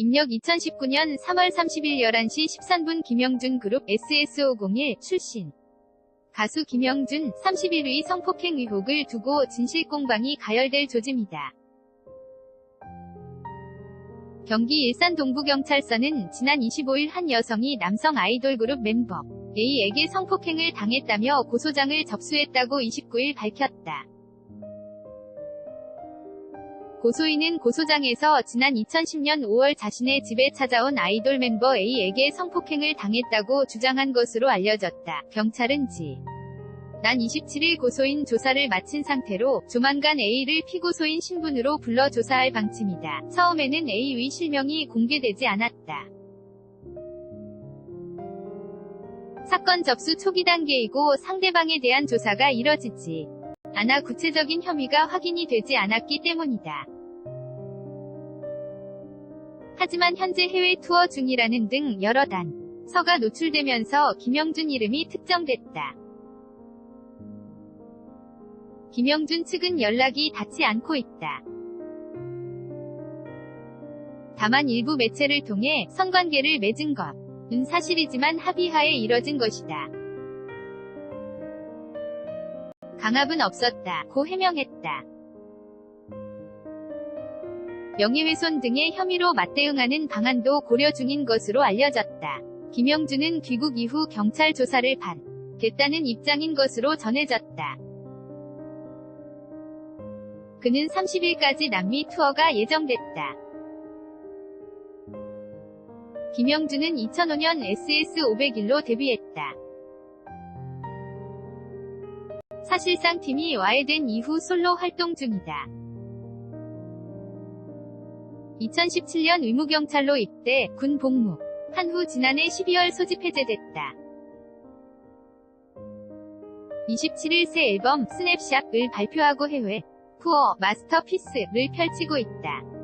입력 2019년 3월 30일 11시 13분 김영준 그룹 SS501 출신. 가수 김영준 31위 성폭행 의혹을 두고 진실공방이 가열될 조짐이다. 경기 일산 동부경찰서는 지난 25일 한 여성이 남성 아이돌 그룹 멤버 A에게 성폭행을 당했다며 고소장을 접수했다고 29일 밝혔다. 고소인은 고소장에서 지난 2010년 5월 자신의 집에 찾아온 아이돌 멤버 A에게 성폭행을 당했다고 주장한 것으로 알려졌다. 경찰은 지. 난 27일 고소인 조사를 마친 상태로 조만간 A를 피고소인 신분으로 불러 조사할 방침이다. 처음에는 A의 실명이 공개되지 않았다. 사건 접수 초기 단계이고 상대방에 대한 조사가 이뤄지지 않아 구체적인 혐의가 확인이 되지 않았기 때문이다. 하지만 현재 해외 투어 중이라는 등 여러 단서가 노출되면서 김영준 이름이 특정됐다. 김영준 측은 연락이 닿지 않고 있다. 다만 일부 매체를 통해 성관계를 맺은 것은 사실이지만 합의하에 이뤄진 것이다. 강압은 없었다. 고 해명했다. 명예훼손 등의 혐의로 맞대응하는 방안도 고려 중인 것으로 알려졌다. 김영준은 귀국 이후 경찰 조사를 받겠다는 입장인 것으로 전해졌다. 그는 30일까지 남미 투어가 예정됐다. 김영준은 2005년 SS501로 데뷔했다. 사실상 팀이 와해된 이후 솔로 활동 중이다. 2017년 의무경찰로 입대, 군 복무. 한 후 지난해 12월 소집 해제됐다. 27일 새 앨범 스냅샷을 발표하고 해외 투어 마스터피스를 펼치고 있다.